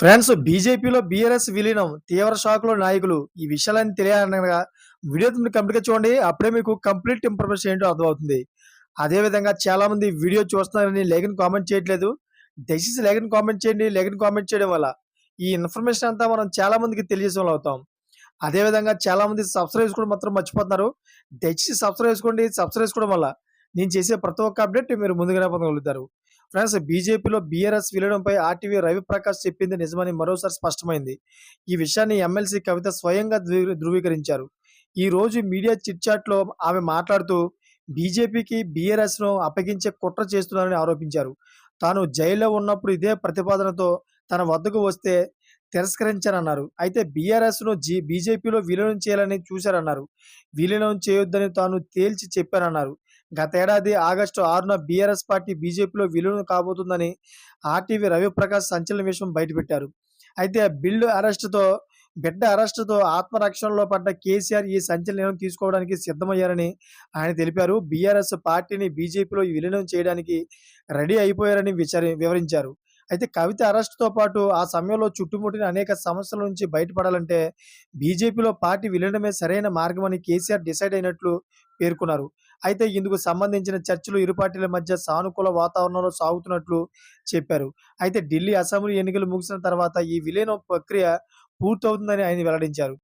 Friends బీజేపీలో BRS విలీనం తీవ్ర షాక్లో నాయకులు. ఈ విషయాలన్నీ తెలియాలనగా వీడియో మీరు కంప్లీట్గా చూడండి. అప్పుడే మీకు కంప్లీట్ ఇన్ఫర్మేషన్ ఏంటో అర్థమవుతుంది. అదేవిధంగా చాలా మంది వీడియో చూస్తున్నారని లేఖని కామెంట్ చేయట్లేదు. దయచేసి లేఖని కామెంట్ చేయండి. లేఖని కామెంట్ చేయడం వల్ల ఈ ఇన్ఫర్మేషన్ అంతా మనం చాలా మందికి తెలియజేసే అవుతాం. అదేవిధంగా చాలా మంది సబ్స్క్రైబ్ కూడా మాత్రం మర్చిపోతున్నారు. దయచేసి సబ్స్క్రైబ్ చేసుకోండి. సబ్స్క్రైబ్ చేసుకోవడం వల్ల నేను చేసే ప్రతి ఒక్క అప్డేట్ మీరు ముందుగానే పొందగలుగుతారు ఫ్రెండ్స్ బీజేపీలో బీఆర్ఎస్ విలీనంపై ఆర్టీవీ రవిప్రకాష్ చెప్పింది నిజమని మరోసారి స్పష్టమైంది. ఈ విషయాన్ని ఎమ్మెల్సీ కవిత స్వయంగా ధృవీకరించారు. ఈ రోజు మీడియా చిట్చాట్లో ఆమె మాట్లాడుతూ బీజేపీకి బీఆర్ఎస్ను అప్పగించే కుట్ర చేస్తున్నారని ఆరోపించారు. తాను జైల్లో ఉన్నప్పుడు ఇదే ప్రతిపాదనతో తన వద్దకు వస్తే తిరస్కరించారన్నారు అయితే బీఆర్ఎస్ను జీ బీజేపీలో విలీనం చేయాలని చూశారన్నారు. విలీనం చేయొద్దని తాను తేల్చి చెప్పారన్నారు గతేడాది ఆగస్టు ఆరున బీఆర్ఎస్ పార్టీ బీజేపీలో విలీనం కాబోతుందని ఆర్టీవీ రవిప్రకాష్ సంచలన విషయం బయటపెట్టారు. అయితే బిల్లు అరెస్టుతో బిడ్డ అరెస్టుతో ఆత్మరక్షణలో పడ్డ కేసీఆర్ ఈ సంచలన నిర్ణయం తీసుకోవడానికి సిద్ధమయ్యారని ఆయన తెలిపారు. బీఆర్ఎస్ పార్టీని బీజేపీలో విలీనం చేయడానికి రెడీ అయిపోయారని విచారి వివరించారు. అయితే కవిత అరెస్ట్తో పాటు ఆ సమయంలో చుట్టుముట్టిన అనేక సమస్యల నుంచి బయటపడాలంటే బీజేపీలో పార్టీ విలీనమే సరైన మార్గమని కేసీఆర్ డిసైడ్ అయినట్లు పేర్కొన్నారు. అయితే ఇందుకు సంబంధించిన చర్చలు ఇరు పార్టీల మధ్య సానుకూల వాతావరణంలో సాగుతున్నట్లు చెప్పారు. అయితే ఢిల్లీ అసెంబ్లీ ఎన్నికలు ముగిసిన తర్వాత ఈ విలీనం ప్రక్రియ పూర్తవుతుందని ఆయన వెల్లడించారు.